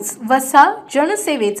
News वसा जनसेवेचा.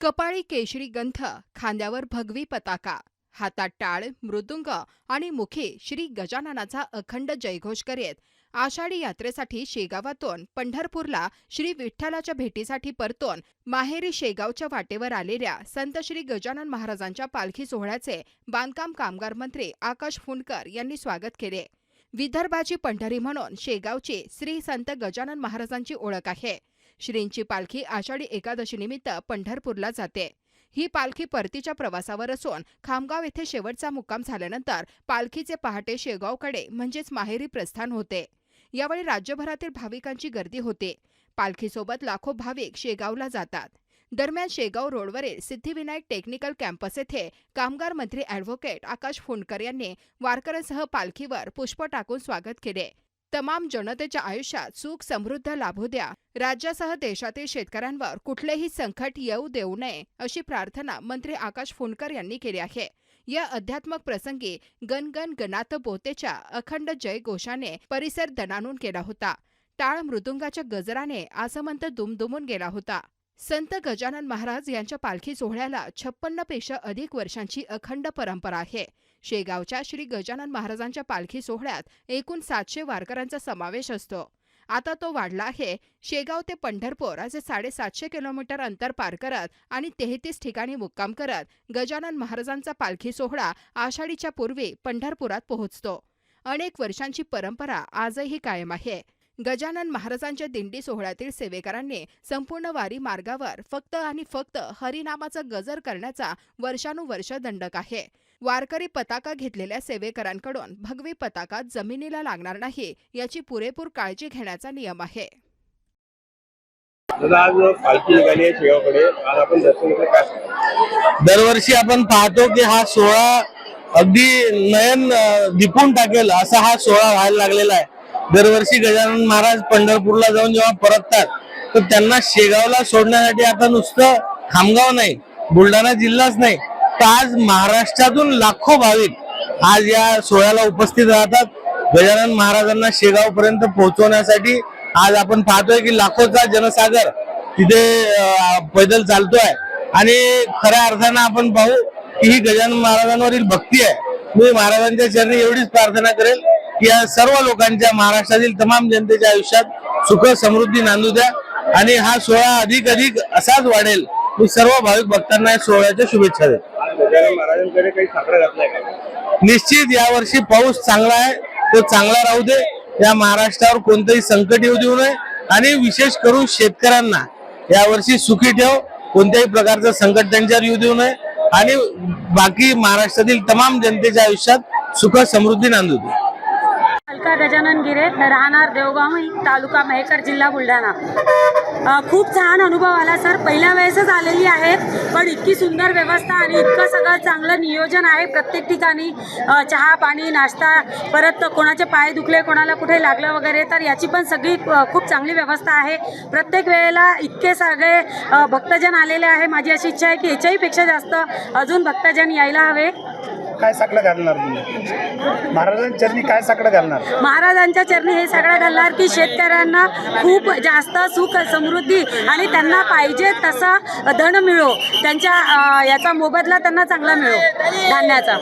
कपाळी केशरी गंथ खांद्यावर भगवी पताका. हातात टाळ मृदुंग आणि मुखी श्री गजाननाचा अखंड जयघोष करीत आषाढी यात्रेसाठी शेगावातून पंढरपूरला श्री विठ्ठलाच्या भेटीसाठी परतून माहेरी शेगावच्या वाटेवर आलेल्या संत श्री गजानन महाराजांच्या पालखी सोहळ्याचे बांधकाम कामगार मंत्री आकाश फुंडकर यांनी स्वागत केले. विदर्भाची पंढरी म्हणून शेगावची श्री संत गजानन महाराजांची ओळख आहे. श्रींची पालखी आषाढी एकादशीनिमित्त पंढरपूरला जाते. ही पालखी परतीच्या प्रवासावर असून खामगाव येथे शेवटचा मुक्काम झाल्यानंतर पालखीचे पहाटे शेगावकडे म्हणजेच माहेरी प्रस्थान होते. यावेळी राज्यभरातील भाविकांची गर्दी होते. पालखीसोबत लाखो भाविक शेगावला जातात. दरम्यान शेगाव रोडवरील सिद्धिविनायक टेक्निकल कॅम्पस येथे कामगार मंत्री अॅडव्होकेट आकाश फुंडकर यांनी वारकऱ्यांसह पालखीवर पुष्प टाकून स्वागत केले. तमाम जनतेच्या आयुष्यात सुख समृद्ध लाभू द्या. राज्यासह देशातील शेतकऱ्यांवर कुठलेही संकट येऊ देऊ नये अशी प्रार्थना मंत्री आकाश फुंडकर यांनी केली आहे. या अध्यात्मक प्रसंगी गणगण गणात बोतेच्या अखंड जय घोषाने परिसर दणानून केला होता. टाळ मृदुंगाच्या गजराने आसमंत दुमदुमून गेला होता. संत गजानन महाराज यांच्या पालखी सोहळ्याला छप्पन्नपेक्षा अधिक वर्षांची अखंड परंपरा आहे. शेगावच्या श्री गजानन महाराजांच्या पालखी सोहळ्यात एकूण सातशे वारकऱ्यांचा समावेश असतो. आता तो वाढला आहे. शेगाव ते पंढरपूर असे साडेसातशे किलोमीटर अंतर पार करत आणि तेहतीस ठिकाणी मुक्काम करत गजानन महाराजांचा पालखी सोहळा आषाढीच्या पूर्वी पंढरपुरात पोहोचतो. अनेक वर्षांची परंपरा आजही कायम आहे. गजानन महाराजांच्या दिंडी सोहळ्यातील सेवेकरांनी संपूर्ण वारी मार्गावर फक्त आणि फक्त हरिनामाचा गजर करण्याचा वर्षानुवर्ष दंडक आहे. वारकरी पताका घेतलेल्या सेवेकरांकडून भगवी पताका जमिनीला लागणार नाही याची पुरेपूर काळजी घेण्याचा नियम आहे? दरवर्षी आपण पाहतो की हा सोहळा अगदी नयन दिपून टाकेल असा हा सोहळा व्हायला लागलेला आहे. दरवर्षी गजानन महाराज पंढरपूरला जाऊन जेव्हा परततात तर त्यांना शेगावला सोडण्यासाठी आता नुसतं खामगाव नाही बुलढाणा जिल्हाच नाही तर आज महाराष्ट्रातून लाखो भाविक आज या सोहळ्याला उपस्थित राहतात. गजानन महाराजांना शेगाव पर्यंत पोहोचवण्यासाठी आज आपण पाहतोय की लाखोचा जनसागर तिथे पैदल चालतोय. आणि खऱ्या अर्थानं आपण पाहू की ही गजानन महाराजांवरील भक्ती आहे. मी महाराजांच्या चरणी एवढीच प्रार्थना करेल. या सर्व लोकांच्या महाराष्ट्रातील तमाम जनतेच्या आयुष्यात सुख समृद्धी नांदू द्या. आणि हा सोहळा अधिक अधिक असाच वाढेल. मी सर्व भाविक भक्तांना या सोहळ्याच्या शुभेच्छा देतो. निश्चित यावर्षी पाऊस चांगला आहे. तो चांगला राहू दे. या महाराष्ट्रावर कोणतंही संकट येऊ देऊ नये. आणि विशेष करून शेतकऱ्यांना यावर्षी सुखी ठेव. कोणत्याही प्रकारचं संकट त्यांच्यावर येऊ देऊ नये. आणि बाकी महाराष्ट्रातील तमाम जनतेच्या आयुष्यात सुख समृद्धी नांदू दे. अलका गजानन गिरे? राहणार देवगाव तालुका मेहकर जिल्हा बुलढाणा. खूप छान अनुभव आला सर. पहिल्या वेळेसच आलेली आहे पण इतकी सुंदर व्यवस्था आणि इतकं सगळं चांगलं नियोजन आहे प्रत्येक ठिकाणी. चहा पाणी नाश्ता परत कोणाचे पाय दुखले कोणाला कुठे लागलं वगैरे तर याची पण सगळी खूप चांगली व्यवस्था आहे. प्रत्येक वेळेला इतके सगळे भक्तजन आलेले आहे. माझी अशी इच्छा आहे की याच्याहीपेक्षा जास्त अजून भक्तजन यायला हवे. काय साकडं घालणार तुम्ही? महाराजांच्या चरणी काय साकडं घालणार? महाराजांच्या चरणी हे सगळं घालणार की शेतकऱ्यांना खूप जास्त सुख समृद्धी आणि त्यांना पाहिजे तसा धन मिळो. त्यांच्या अं, याचा मोबदला त्यांना चांगला मिळो. धान्याचा.